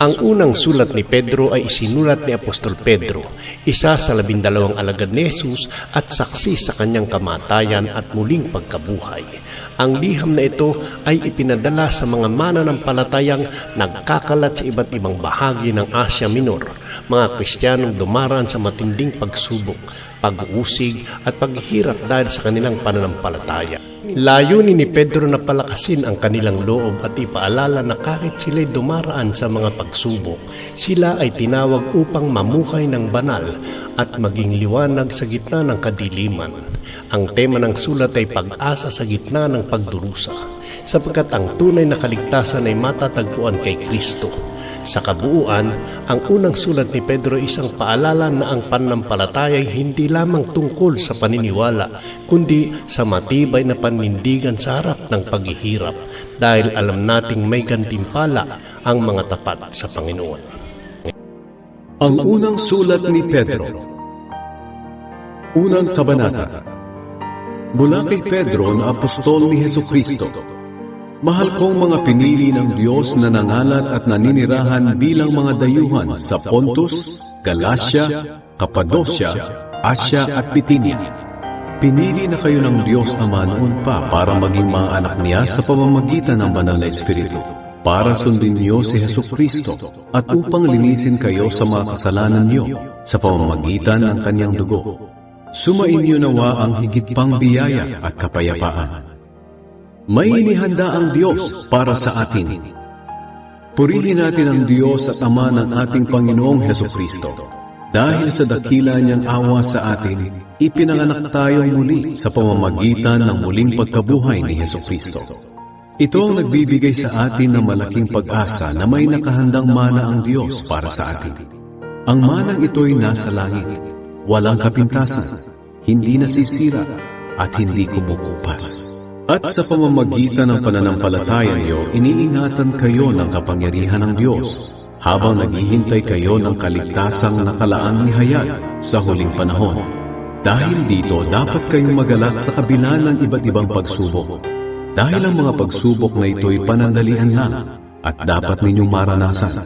Ang unang sulat ni Pedro ay isinulat ni Apostol Pedro, isa sa labindalawang alagad ni Jesus at saksi sa kanyang kamatayan at muling pagkabuhay. Ang liham na ito ay ipinadala sa mga mananampalatayang nagkakalat sa iba't ibang bahagi ng Asia Minor, mga Kristiyanong dumaraan sa matinding pagsubok, pag-uusig at paghihirap dahil sa kanilang pananampalataya. Layunin ni Pedro na palakasin ang kanilang loob at ipaalala na kahit sila'y dumaraan sa mga pagsubok, sila ay tinawag upang mamuhay ng banal at maging liwanag sa gitna ng kadiliman. Ang tema ng sulat ay pag-asa sa gitna ng pagdurusa, sapagkat ang tunay na kaligtasan ay matatagpuan kay Kristo. Sa kabuuan, ang unang sulat ni Pedro isang paalala na ang pananampalataya ay hindi lamang tungkol sa paniniwala, kundi sa matibay na panindigan sa harap ng paghihirap dahil alam nating may gantimpala ang mga tapat sa Panginoon. Ang unang sulat ni Pedro. Unang Kabanata. Mula kay Pedro na apostol ni Heso Kristo Mahal kong mga pinili ng Diyos na nangalat at naninirahan bilang mga dayuhan sa Pontus, Galacia, Cappadocia, Asia at Bithynia. Pinili na kayo ng Diyos Ama noon pa para maging mga anak niya sa pamamagitan ng banal na Espiritu para sundin niyo si Heso Kristo at upang linisin kayo sa mga kasalanan niyo sa pamamagitan ng kanyang dugo. Sumainyo nawa ang higit pang biyaya at kapayapaan. May inihanda ang Diyos para sa atin. Purihin natin ang Diyos at Ama ng ating Panginoong Heso Kristo. Dahil sa dakila niyang awa sa atin, ipinanganak tayo muli sa pamamagitan ng muling pagkabuhay ni Heso Kristo. Ito ang nagbibigay sa atin ng malaking pag-asa na may nakahandang mana ang Diyos para sa atin. Ang manang ito'y nasa langit, walang kapintasan, hindi nasisira, at hindi kumukupas. At sa pamamagitan ng pananampalataya niyo, iniingatan kayo ng kapangyarihan ng Diyos habang naghihintay kayo ng kaligtasang nakalaang ihayag sa huling panahon. Dahil dito, dapat kayong magalak sa kabila ng iba't ibang pagsubok. Dahil ang mga pagsubok na ito'y panandalian lang at dapat ninyong maranasan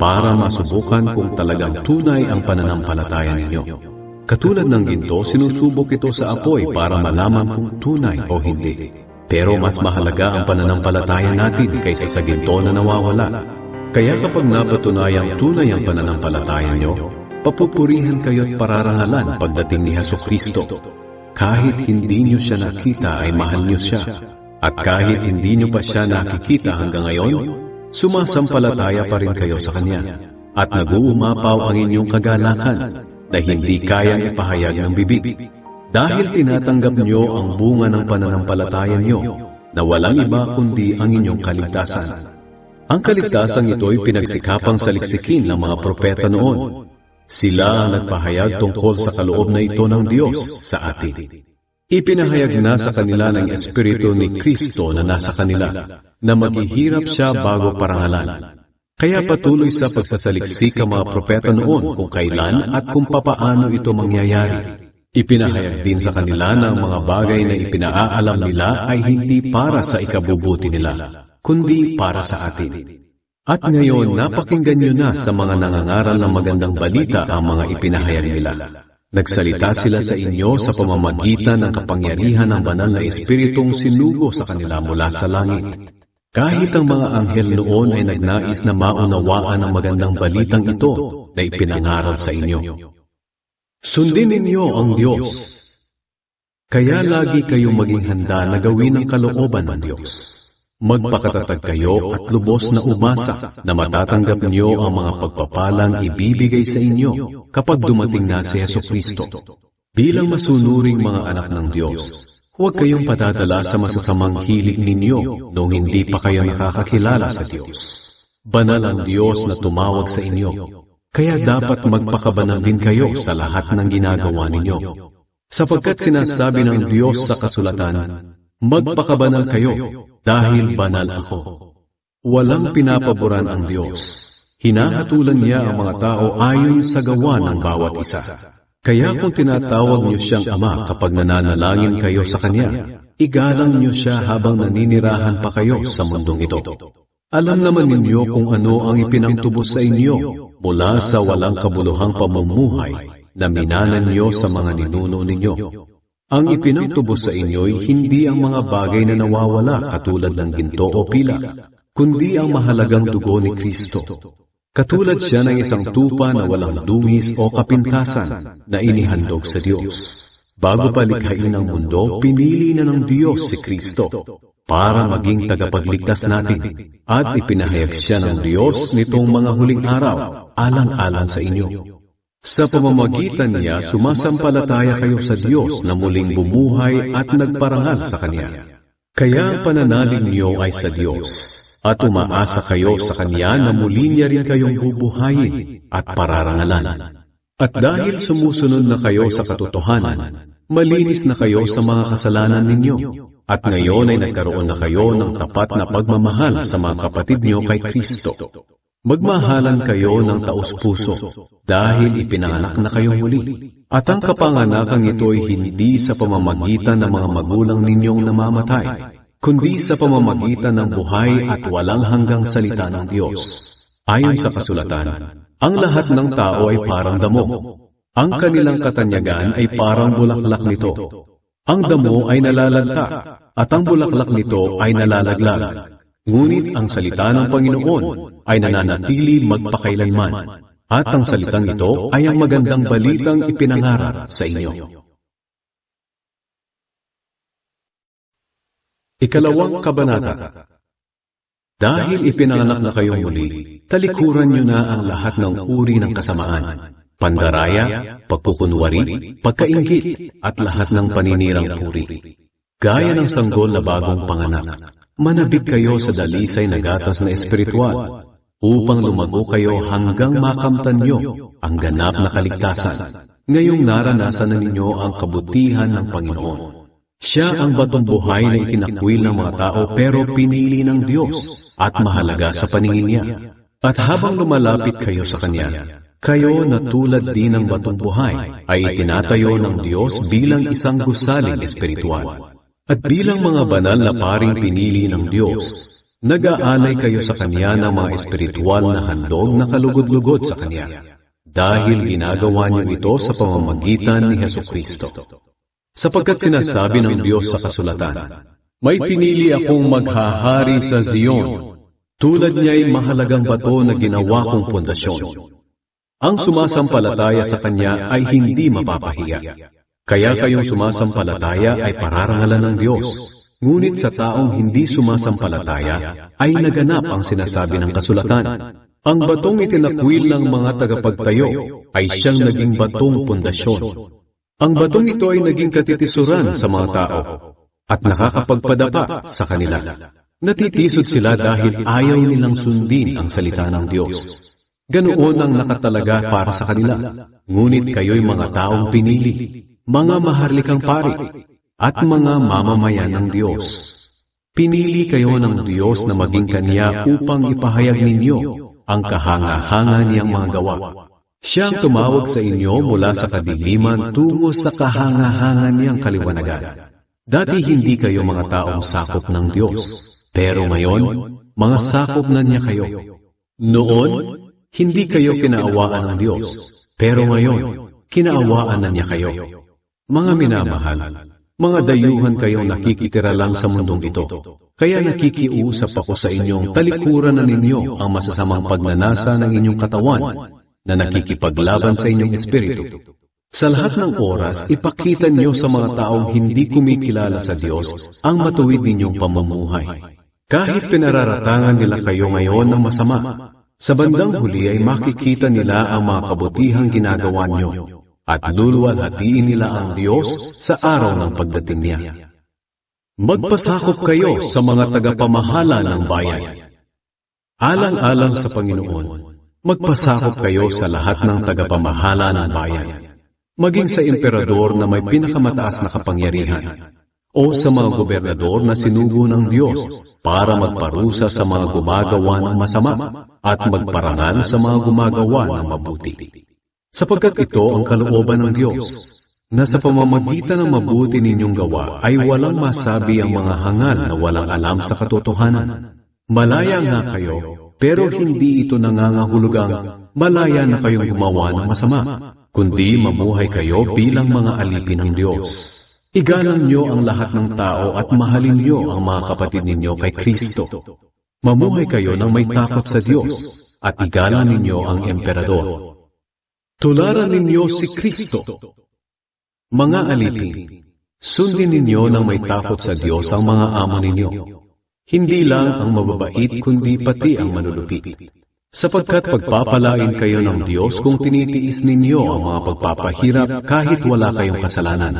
para masubukan kung talagang tunay ang pananampalataya ninyo. Katulad ng ginto, sinusubok ito sa apoy para malaman kung tunay o hindi. Pero mas mahalaga ang pananampalataya natin kaysa sa ginto na nawawala. Kaya kapag napatunayang tunay ang pananampalataya nyo, papupurihan kayo at pararangalan pagdating ni Heso Kristo. Kahit hindi nyo siya nakita ay mahal nyo siya. At kahit hindi nyo pa siya nakikita hanggang ngayon, sumasampalataya pa rin kayo sa Kanya. At nag-uumapaw ang inyong kagalakan na hindi kayang ipahayag ng bibig. Dahil tinatanggap nyo ang bunga ng pananampalataya nyo na walang iba kundi ang inyong kaligtasan. Ang kaligtasan ito ay pinagsikapang saliksikin ng mga propeta noon. Sila ang nagpahayag tungkol sa kaloob na ito ng Diyos sa atin. Ipinahayag na sa kanila ng Espiritu ni Kristo na nasa kanila na maghihirap siya bago parangalan. Kaya patuloy sa pagsasaliksik ang mga propeta noon kung kailan at kung papaano ito mangyayari. Ipinahayag din sa kanila na ang mga bagay na ipinaalam nila ay hindi para sa ikabubuti nila, kundi para sa atin. At ngayon, napakinggan nyo na sa mga nangangaral ng magandang balita ang mga ipinahayag nila. Nagsalita sila sa inyo sa pamamagitan ng kapangyarihan ng banal na Espiritong sinugo sa kanila mula sa langit. Kahit ang mga anghel noon ay nagnais na maunawaan ang magandang balitang ito na ipinangaral sa inyo. Sundin ninyo ang Diyos. Kaya lagi kayong maging handa na gawin ang kalooban ng Diyos. Magpakatatag kayo at lubos na umasa na matatanggap niyo ang mga pagpapalang ibibigay sa inyo kapag dumating na si Yeso Kristo. Bilang masunuring mga anak ng Diyos, huwag kayong patadala sa masasamang hilig ninyo noong hindi pa kayo nakakakilala sa Diyos. Banal ang Diyos na tumawag sa inyo, kaya dapat magpakabanal din kayo sa lahat ng ginagawa ninyo. Sapagkat sinasabi ng Diyos sa kasulatan, magpakabanal kayo dahil banal ako. Walang pinapaboran ang Diyos. Hinahatulan niya ang mga tao ayon sa gawa ng bawat isa. Kaya kung tinatawag niyo siyang Ama kapag nananalangin kayo sa Kanya, igalang niyo siya habang naninirahan pa kayo sa mundong ito. Alam naman ninyo kung ano ang ipinangtubos sa inyo mula sa walang kabuluhang pamumuhay na minanan niyo sa mga ninuno ninyo. Ang ipinangtubos sa inyo'y hindi ang mga bagay na nawawala katulad ng ginto o pila, kundi ang mahalagang dugo ni Kristo. Katulad siya ng isang tupa na walang dungis o kapintasan na inihandog sa Diyos. Bago palikhain ang mundo, pinili na ng Diyos si Kristo para maging tagapagligtas natin at ipinahayag siya ng Diyos nitong mga huling araw alang-alang sa inyo. Sa pamamagitan niya, sumasampalataya kayo sa Diyos na muling bumuhay at nagparangal sa Kanya. Kaya ang pananalig niyo ay sa Diyos at umaasa kayo sa Kanya na muli niya rin kayong bubuhayin at pararangalan. At dahil sumusunod na kayo sa katotohanan, malinis na kayo sa mga kasalanan ninyo. At ngayon ay nagkaroon na kayo ng tapat na pagmamahal sa mga kapatid niyo kay Kristo. Magmahalan kayo ng taus-puso dahil ipinanganak na kayo muli. At ang kapanganakan ito ay hindi sa pamamagitan ng mga magulang ninyong namamatay, kundi sa pamamagitan ng buhay at walang hanggang salita ng Diyos. Ayon sa kasulatan, ang lahat ng tao ay parang damo. Ang kanilang katanyagan ay parang bulaklak nito. Ang damo ay nalalanta at ang bulaklak nito ay nalalaglag. Ngunit ang salita ng Panginoon ay nananatili magpakailanman at ang salitang ito ay ang magandang balitang ipinangaral sa inyo. Ikalawang kabanata Dahil ipinanganak na kayong muli, talikuran niyo na ang lahat ng uri ng kasamaan, pandaraya, pagpukunwari, pagkaingit, at lahat ng paninirang puri. Gaya ng sanggol na bagong panganak, manabik kayo sa dalisay na gatas na espiritual, upang lumago kayo hanggang makamtan nyo ang ganap na kaligtasan. Ngayong naranasan na ninyo ang kabutihan ng Panginoon. Siya ang batong buhay na itinakwil ng mga tao pero pinili ng Diyos at mahalaga sa paningin niya. At habang lumalapit kayo sa Kanya, kayo na tulad din ng batong buhay ay itinatayo ng Diyos bilang isang gusaling espiritual. At bilang mga banal na paring pinili ng Diyos, nag-aalay kayo sa Kanya ng mga espiritual na handog na kalugod-lugod sa Kanya. Dahil ginagawa niyo ito sa pamamagitan ni Heso Kristo. Sapagkat sinasabi ng Diyos sa kasulatan, May pinili akong maghahari sa Zion, tulad niya'y mahalagang bato na ginawa kong pundasyon. Ang sumasampalataya sa Kanya ay hindi mapapahiya. Kaya kayong sumasampalataya ay pararangalan ng Diyos. Ngunit sa taong hindi sumasampalataya ay naganap ang sinasabi ng kasulatan. Ang batong itinakwil ng mga tagapagtayo ay siyang naging batong pundasyon. Ang batong ito ay naging katitisuran sa mga tao at nakakapagpadapa sa kanila. Natitisod sila dahil ayaw nilang sundin ang salita ng Diyos. Ganoon ang nakatalaga para sa kanila. Ngunit kayo'y mga taong pinili mga maharlikang pari, at mga mamamayan ng Diyos. Pinili kayo ng Diyos na maging Kanya upang ipahayag ninyo ang kahanga-hanga niyang mga gawa. Siya ang tumawag sa inyo mula sa kadiliman tungo sa kahanga-hanga niyang kaliwanagan. Dati hindi kayo mga taong sakop ng Diyos, pero ngayon, mga sakop na niya kayo. Noon, hindi kayo kinaawaan ng Diyos, pero ngayon, kinaawaan na niya kayo. Mga minamahal, mga dayuhan kayong nakikitira lang sa mundong ito. Kaya nakikiusap ako sa inyong talikuran na ninyo ang masasamang pagnanasa ng inyong katawan na nakikipaglaban sa inyong espiritu. Sa lahat ng oras, ipakita niyo sa mga taong hindi kumikilala sa Diyos ang matuwid ninyong pamumuhay. Kahit pinararatangan nila kayo ngayon ng masama, sa bandang huli ay makikita nila ang mga kabutihang ginagawa niyo at luluwalhatiin nila ang Diyos sa araw ng pagdating niya. Magpasakop kayo sa mga tagapamahala ng bayan. Alang-alang sa Panginoon, magpasakop kayo sa lahat ng tagapamahala ng bayan. Maging sa emperador na may pinakamataas na kapangyarihan, o sa mga gobernador na sinugo ng Diyos para magparusa sa mga gumagawa ng masama at magparangal sa mga gumagawa ng mabuti. Sapagkat ito ang kalooban ng Diyos, na sa pamamagitan ng mabuti ninyong gawa ay walang masabi ang mga hangal na walang alam sa katotohanan. Malaya nga kayo, pero hindi ito nangangahulugang malaya na kayong gumawa ng masama, kundi mamuhay kayo bilang mga alipin ng Diyos. Igalang niyo ang lahat ng tao at mahalin niyo ang mga kapatid ninyo kay Kristo. Mamuhay kayo ng may takot sa Diyos at igalang ninyo ang emperador. Tularan ninyo si Kristo. Mga alipin, sundin ninyo ng may takot sa Diyos ang mga amo ninyo. Hindi lang ang mababait kundi pati ang manulupit. Sapagkat pagpapalain kayo ng Diyos kung tinitiis ninyo ang mga pagpapahirap kahit wala kayong kasalanan,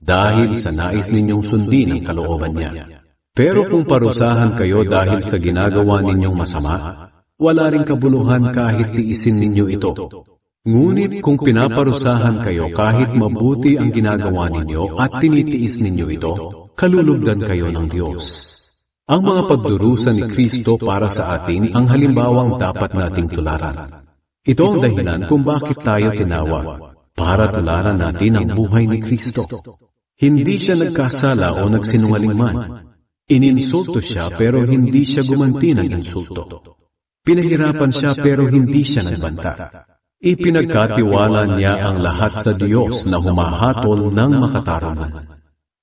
dahil sa nais ninyong sundin ang kalooban niya. Pero kung parusahan kayo dahil sa ginagawa ninyong masama, wala ring kabuluhan kahit tiisin ninyo ito. Ngunit kung pinaparusahan kayo kahit mabuti ang ginagawa ninyo at tinitiis ninyo ito, kalulugdan kayo ng Diyos. Ang mga pagdurusa ni Kristo para sa atin ang halimbawang dapat nating tularan. Ito ang dahilan kung bakit tayo tinawag, para tularan natin ang buhay ni Kristo. Hindi siya nagkasala o nagsinungaling man. Ininsulto siya pero hindi siya gumanti ng insulto. Pinahirapan siya pero hindi siya nagbanta. Ipinagkatiwala niya ang lahat sa Diyos na humahatol ng makatarungan.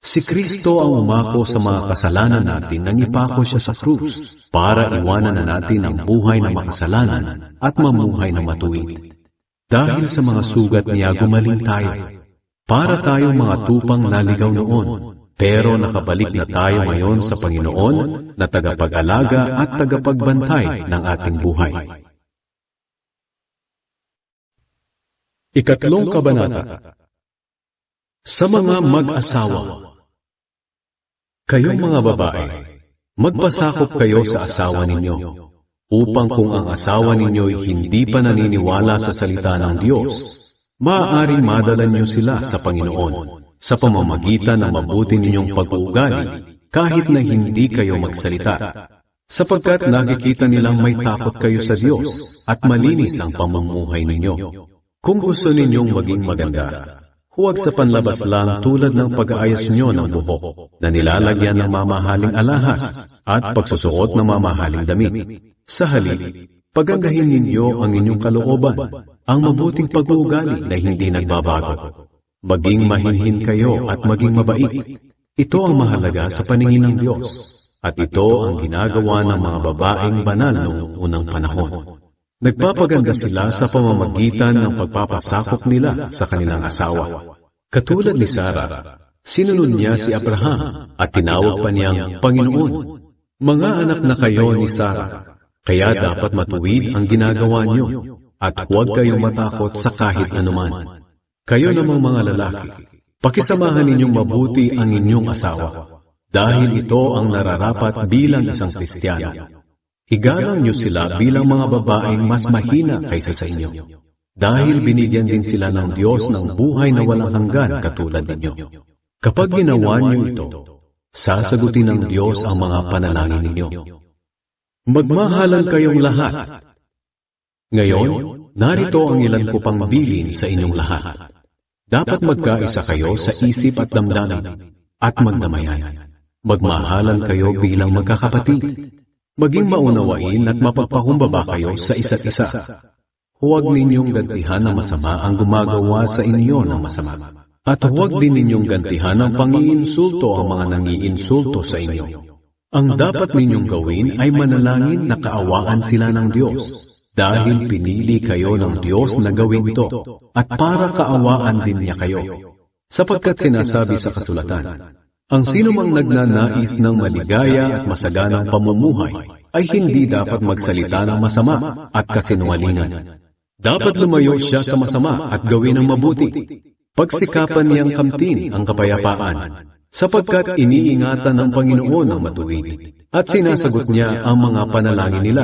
Si Kristo ang umako sa mga kasalanan natin nang ipako siya sa krus para iwanan na natin ang buhay na makasalanan at mamuhay na matuwid. Dahil sa mga sugat niya gumaling tayo. Para tayong mga tupang naligaw noon, pero nakabalik na tayo ngayon sa Panginoon na tagapag-alaga at tagapagbantay ng ating buhay. Ikatlong Kabanata Sa mga mag-asawa Kayong mga babae, magpasakop kayo sa asawa ninyo, upang kung ang asawa ninyo'y hindi pa naniniwala sa salita ng Diyos, maaaring madala niyo sila sa Panginoon sa pamamagitan ng mabuti ninyong pag-uugali kahit na hindi kayo magsalita, sapagkat nakikita nilang may takot kayo sa Diyos at malinis ang pamumuhay ninyo. Kung gusto ninyong maging maganda, huwag sa panlabas lang tulad ng pag-aayos nyo ng buhok na nilalagyan ng mamahaling alahas at pagsusuot ng mamahaling damit. Sa halip, pagagahin ninyo ang inyong kalooban, ang mabuting pag-uugali na hindi nagbabago. Maging mahinhin kayo at maging mabait. Ito ang mahalaga sa paningin ng Diyos. At ito ang ginagawa ng mga babaeng banal noong unang panahon. Nagpapaganda sila sa pamamagitan ng pagpapasakop nila sa kanilang asawa. Katulad ni Sarah, sinunod niya si Abraham at tinawag pa niyang Panginoon. Mga anak na kayo ni Sarah, kaya dapat matuwid ang ginagawa niyo at huwag kayong matakot sa kahit anuman. Kayo namang mga lalaki, pakisamahan ninyong mabuti ang inyong asawa. dahil ito ang nararapat bilang isang Kristiyano. Igalang niyo sila bilang mga babaeng mas mahina kaysa sa inyo. Dahil binigyan din sila ng Diyos ng buhay na walang hanggan katulad ninyo. Kapag ginawa niyo ito, sasagutin ng Diyos ang mga panalangin ninyo. Magmahalan kayong lahat. Ngayon, narito ang ilan ko pang bilin sa inyong lahat. Dapat magkaisa kayo sa isip at damdamin at magdamayan. Magmahalan kayo bilang magkakapatid. Maging maunawain at mapagpakumbaba kayo sa isa't isa. Huwag ninyong gantihan ng masama ang gumagawa sa inyo ng masama. At huwag din ninyong gantihan ng pangiinsulto ang mga nangiinsulto sa inyo. Ang dapat ninyong gawin ay manalangin na kaawaan sila ng Diyos dahil pinili kayo ng Diyos na gawin ito at para kaawaan din niya kayo. Sapagkat sinasabi sa kasulatan, ang sinumang nagnanais ng maligaya at masaganang pamumuhay ay hindi dapat magsalita ng masama at kasinungalingan. Dapat lumayo siya sa masama at gawin ang mabuti. Pagsikapan niyang kamtin ang kapayapaan, sapagkat iniingatan ng Panginoon ang matuwid, at sinasagot niya ang mga panalangin nila.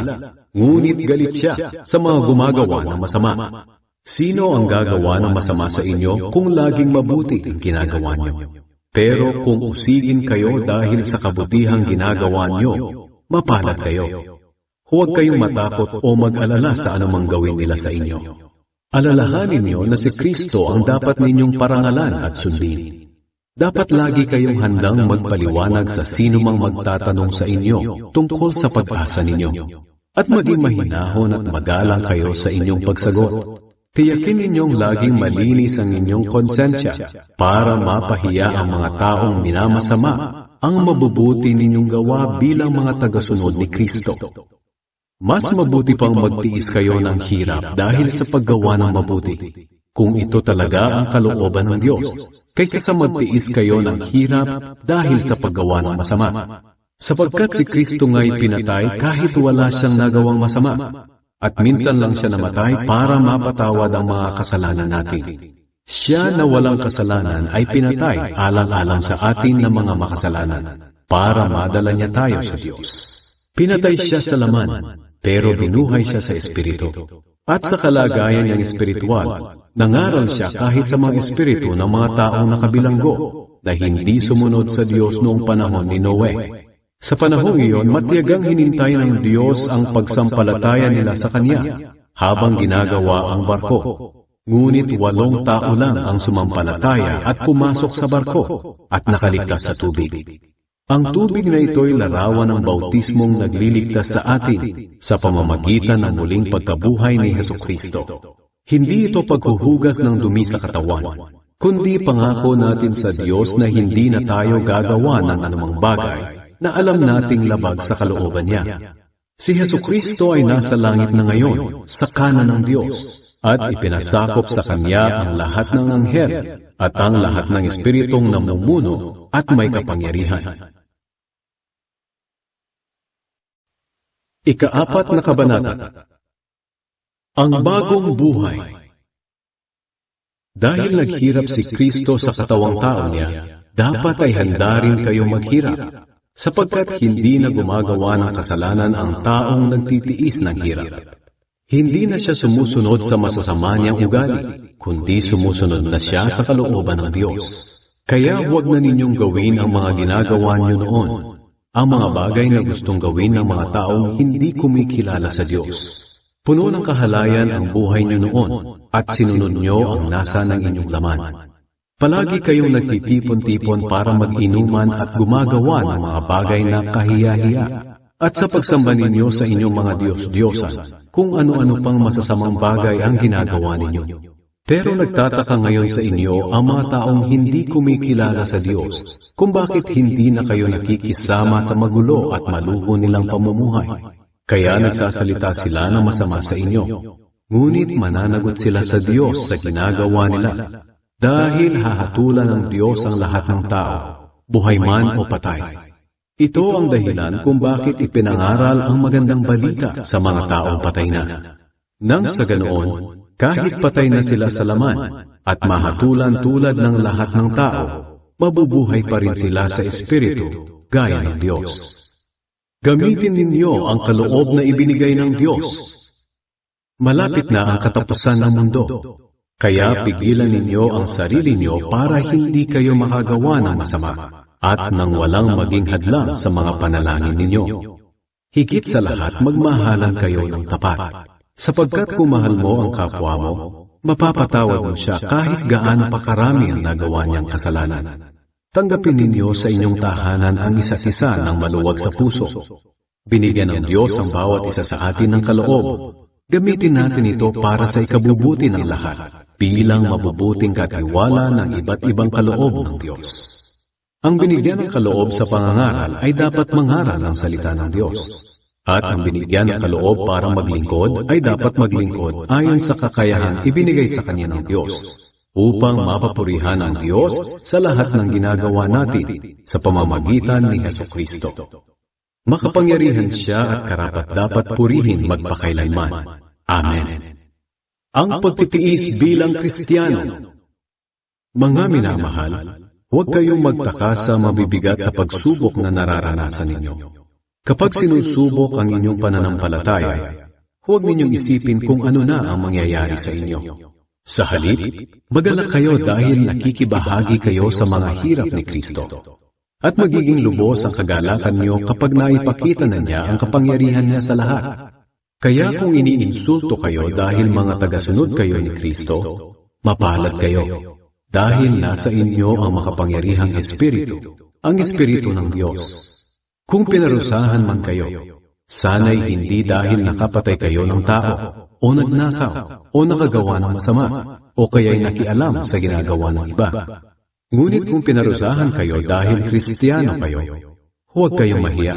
Ngunit galit siya sa mga gumagawa ng masama. Sino ang gagawa ng masama sa inyo kung laging mabuti ang ginagawa niyo? Pero kung usigin kayo dahil sa kabutihang ginagawa niyo, mapalad kayo. Huwag kayong matakot o mag-alala sa anumang gawin nila sa inyo. Alalahanin niyo na si Kristo ang dapat ninyong parangalan at sundin. Dapat lagi kayong handang magpaliwanag sa sino mang magtatanong sa inyo tungkol sa pag-asa ninyo. At maging mahinahon at magalang kayo sa inyong pagsagot. Tiyakin ninyong laging malinis ang inyong konsensya para mapahiya ang mga taong minamasama ang mabubuti ninyong gawa bilang mga tagasunod ni Kristo. Mas mabuti pang magtiis kayo ng hirap dahil sa paggawa ng mabuti, kung ito talaga ang kalooban ng Diyos, kaysa sa magtiis kayo ng hirap dahil sa paggawa ng masama. Sapagkat si Kristo nga'y pinatay kahit wala siyang nagawang masama, at minsan lang siya namatay para mapatawad ang mga kasalanan natin. Siya na walang kasalanan ay pinatay alang-alang sa atin na mga makasalanan para madala niya tayo sa Diyos. Pinatay siya sa laman, pero binuhay siya sa espiritu. At sa kalagayan niyang espiritual, nangaral siya kahit sa mga espiritu ng mga taong nakabilanggo na hindi sumunod sa Diyos noong panahon ni Noe. Sa panahong iyon, matiyagang hinintay ng Diyos ang pagsampalataya nila sa Kanya habang ginagawa ang barko. Ngunit walong tao lang ang sumampalataya at pumasok sa barko at nakaligtas sa tubig. Ang tubig na ito'y larawan ng bautismong nagliligtas sa atin sa pamamagitan ng muling pagkabuhay ni Heso Kristo. Hindi ito paghuhugas ng dumi sa katawan, kundi pangako natin sa Diyos na hindi na tayo gagawa ng anumang bagay na alam nating labag sa kalooban niya. Si Heso Kristo ay nasa langit na ngayon, sa kanan ng Diyos, at ipinasakop sa Kanya ang lahat ng anghel at ang lahat ng espiritong namumuno at may kapangyarihan. Ikaapat na kabanata Ang bagong buhay Dahil naghirap si Kristo sa katawang tao niya, dapat ay handa rin kayo maghirap, sapagkat hindi na gumagawa ng kasalanan ang taong nagtitiis ng hirap. Hindi na siya sumusunod sa masasama niyang ugali, kundi sumusunod na siya sa kalooban ng Diyos. Kaya huwag na ninyong gawin ang mga ginagawa niyo noon, ang mga bagay na gustong gawin ng mga taong hindi kumikilala sa Diyos. Puno ng kahalayan ang buhay niyo noon at sinunod niyo ang nasa ng inyong laman. Palagi kayong nagtitipon-tipon para mag-inuman at gumagawa ng mga bagay na kahiya-hiya. At sa pagsamba ninyo sa inyong mga Diyos-Diyosan, kung ano-ano pang masasamang bagay ang ginagawa ninyo. Pero nagtataka ngayon sa inyo ang mga taong hindi kumikilala sa Diyos kung bakit hindi na kayo nakikisama sa magulo at maluho nilang pamumuhay. Kaya nagsasalita sila ng masama sa inyo. Ngunit mananagot sila sa Diyos sa ginagawa nila dahil hahatulan ng Diyos ang lahat ng tao, buhay man o patay. Ito ang dahilan kung bakit ipinangaral ang magandang balita sa mga taong patay na. Nang sa ganoon, kahit patay na sila sa laman at mahatulan tulad ng lahat ng tao, mabubuhay pa rin sila sa Espiritu gaya ng Diyos. Gamitin ninyo ang kaloob na ibinigay ng Diyos. Malapit na ang katapusan ng mundo, kaya pigilan ninyo ang sarili niyo para hindi kayo makagawa ng masama at nang walang maging hadlang sa mga panalangin ninyo. Higit sa lahat, magmahalan kayo ng tapat. Sapagkat kung mahal mo ang kapwa mo, mapapatawad mo siya kahit gaano pa karami ang nagawa niyang kasalanan. Tanggapin ninyo sa inyong tahanan ang isa't isa ng maluwag sa puso. Binigyan ng Diyos ang bawat isa sa atin ng kaloob. Gamitin natin ito para sa ikabubuti ng lahat bilang mabubuting katiwala ng iba't ibang kaloob ng Diyos. Ang binigyan ng kaloob sa pangangaral ay dapat mangaral ang salita ng Diyos. At ang binigyan ng kaloob para maglingkod ay dapat maglingkod ayon sa kakayahang ibinigay sa kanya ng Diyos upang mapapurihan ang Diyos sa lahat ng ginagawa natin sa pamamagitan ni Heso Kristo. Makapangyarihan siya at karapat dapat purihin magpakailanman. Amen. Ang pagtitiis bilang Kristiyano Mga minamahal, huwag kayong magtaka sa mabibigat na pagsubok na nararanasan ninyo. Kapag sinusubok ang inyong pananampalataya, huwag ninyong isipin kung ano na ang mangyayari sa inyo. Sa halip, magalak kayo dahil nakikibahagi kayo sa mga hirap ni Kristo. At magiging lubos ang kagalakan niyo kapag naipakita na niya ang kapangyarihan niya sa lahat. Kaya kung iniinsulto kayo dahil mga tagasunod kayo ni Kristo, mapalad kayo. Dahil nasa inyo ang makapangyarihang Espiritu, ang Espiritu ng Diyos. Kung pinarusahan man kayo, sana'y hindi dahil nakapatay kayo ng tao, o nagnakaw, o nakagawa ng masama, o kaya'y nakialam sa ginagawa ng iba. Ngunit kung pinarusahan kayo dahil Kristiyano kayo, huwag kayong mahiya.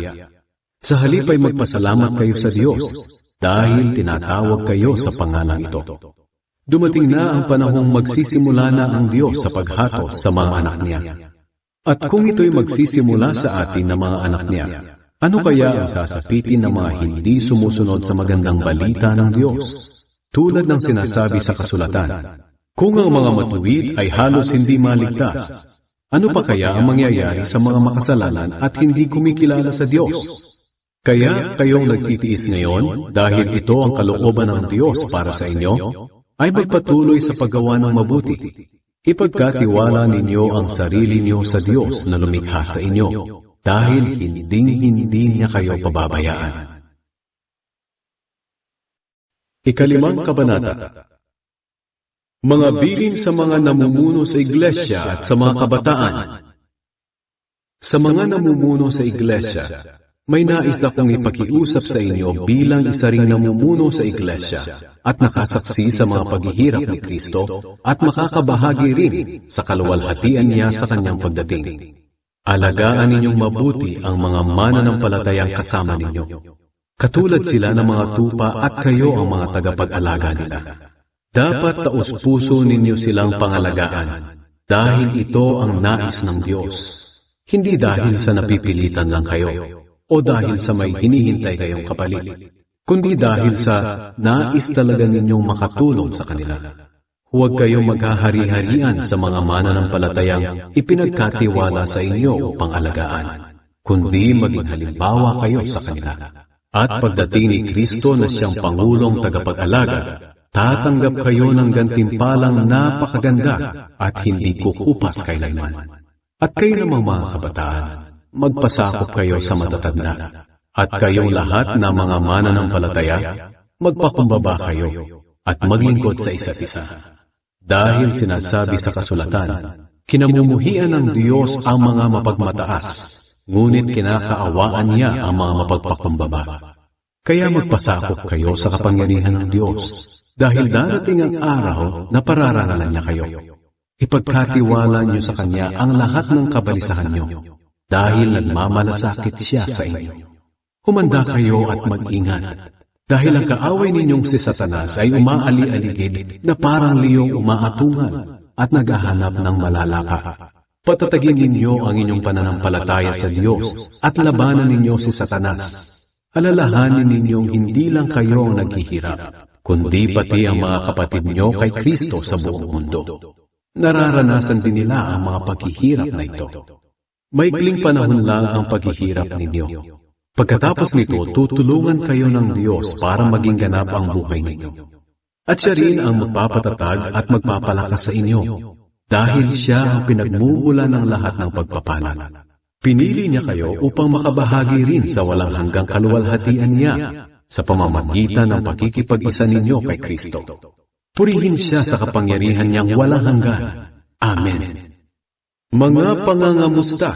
Sa halip ay magpasalamat kayo sa Diyos dahil tinatawag kayo sa pangalan ito. Dumating na ang panahong magsisimula na ang Diyos sa paghato sa mga anak niya. At kung ito'y magsisimula sa atin ng mga anak niya, ano kaya ang sasapitin ng mga hindi sumusunod sa magandang balita ng Diyos? Tulad ng sinasabi sa kasulatan, kung ang mga matuwid ay halos hindi maligtas, ano pa kaya ang mangyayari sa mga makasalanan at hindi kumikilala sa Diyos? Kaya kayong nagtitiis ngayon dahil ito ang kalooban ng Diyos para sa inyo, ay magpatuloy sa paggawa ng mabuti. Ipagkatiwala ninyo ang sarili niyo sa Diyos na lumikha sa inyo, dahil hindi-hindi niya kayo pababayaan. Ikalimang Kabanata Mga bilin sa mga namumuno sa iglesia at sa mga kabataan. Sa mga namumuno sa iglesia, may nais akong ipakiusap sa inyo bilang isa ring namumuno sa iglesia at nakasaksi sa mga paghihirap ni Kristo at makakabahagi rin sa kaluwalhatian niya sa kanyang pagdating. Alagaan ninyong mabuti ang mga mananampalatayang kasama ninyo. Katulad sila ng mga tupa at kayo ang mga tagapag-alaga nila. Dapat taus-puso ninyo silang pangalagaan dahil ito ang nais ng Diyos. Hindi dahil sa napipilitan lang kayo o dahil sa may hinihintay kayong kapalit, kundi dahil sa nais talaga ninyong makatulong sa kanila. Huwag kayong maghahari-harian sa mga mananampalatayang ipinagkatiwala sa inyo upang alagaan, kundi maging halimbawa kayo sa kanila. At pagdating ni Kristo na siyang Pangulong tagapag-alaga, tatanggap kayo ng gantimpalang napakaganda at hindi kukupas kailanman. At kayo namang mga kabataan, magpasakop kayo sa matatanda. At kayong lahat na mga mananampalataya, magpakumbaba kayo at maglingkod sa isa't isa. Dahil sinasabi sa kasulatan, kinamumuhian ng Diyos ang mga mapagmataas, ngunit kinakaawaan niya ang mga mapagpakumbaba. Kaya magpasakop kayo sa kapangyarihan ng Diyos, dahil darating ang araw na pararangalan niya kayo. Ipagkatiwala niyo sa Kanya ang lahat ng kabalisahan niyo, dahil nagmamalasakit siya sa inyo. Humanda kayo at mag-ingat, dahil ang kaaway ninyong si Satanas ay umaali-aligid na parang liyong umaatungan at naghahanap ng malalapa. Patatagin ninyo ang inyong pananampalataya sa Diyos at labanan ninyo si Satanas. Alalahanin ninyong hindi lang kayo ang naghihirap, kundi pati ang mga kapatid nyo kay Kristo sa buong mundo. Nararanasan din nila ang mga paghihirap na ito. Maikling panahon lang ang paghihirap ninyo. Pagkatapos nito, tutulungan kayo ng Diyos para maging ganap ang buhay ninyo. At siya rin ang magpapatatag at magpapalakas sa inyo, dahil siya ang pinagmumula ng lahat ng pagpapala. Pinili niya kayo upang makabahagi rin sa walang hanggang kaluwalhatian niya sa pamamagitan ng pakikipag-isa ninyo kay Kristo. Purihin siya sa kapangyarihan niyang walang hanggan. Amen. Mga pangangamusta,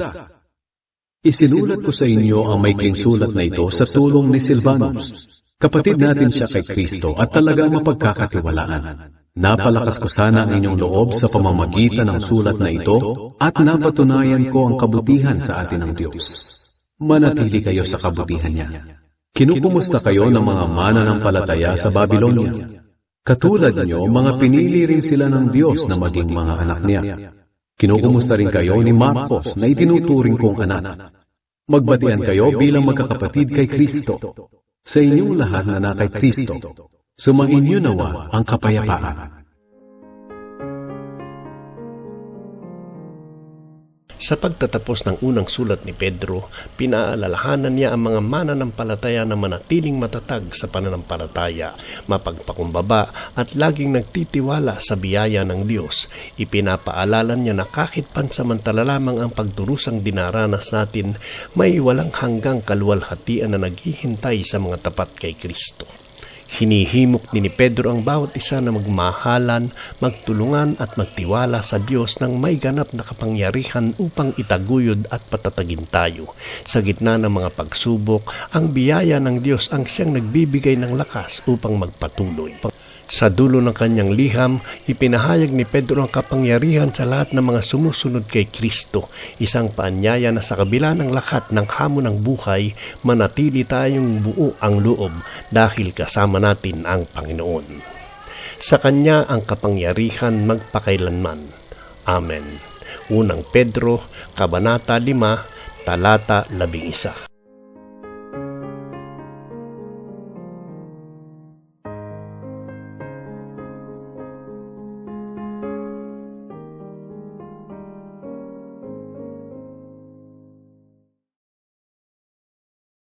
isinulat ko sa inyo ang maikling sulat na ito sa tulong ni Silvanus. Kapatid natin siya kay Kristo at talagang mapagkakatiwalaan. Napalakas ko sana ang inyong loob sa pamamagitan ng sulat na ito at napatunayan ko ang kabutihan sa atin ng Diyos. Manatili kayo sa kabutihan niya. Kinukumusta kayo ng mga mananampalataya sa Babylonia. Katulad niyo, mga pinili rin sila ng Diyos na maging mga anak niya. Kinukumusta rin kayo ni Marcos na itinuturing kong anak. Magbatian kayo bilang magkakapatid kay Kristo. Sa inyong lahat na na kay Kristo, sumainyo nawa ang kapayapaan. Sa pagtatapos ng unang sulat ni Pedro, pinaalalahanan niya ang mga mananampalataya na manatiling matatag sa pananampalataya, mapagpakumbaba at laging nagtitiwala sa biyaya ng Diyos. Ipinapaalala niya na kahit pansamantala lamang ang pagdurusang dinaranas natin, may walang hanggang kaluwalhatian na naghihintay sa mga tapat kay Kristo. Hinihimok din ni Pedro ang bawat isa na magmahalan, magtulungan at magtiwala sa Diyos ng may ganap na kapangyarihan upang itaguyod at patatagin tayo. Sa gitna ng mga pagsubok, ang biyaya ng Diyos ang siyang nagbibigay ng lakas upang magpatuloy. Sa dulo ng kanyang liham, ipinahayag ni Pedro ang kapangyarihan sa lahat ng mga sumusunod kay Kristo, isang paanyaya na sa kabila ng lahat ng hamon ng buhay, manatili tayong buo ang loob dahil kasama natin ang Panginoon. Sa Kanya ang kapangyarihan magpakailanman. Amen. Unang Pedro, Kabanata 5, Talata 11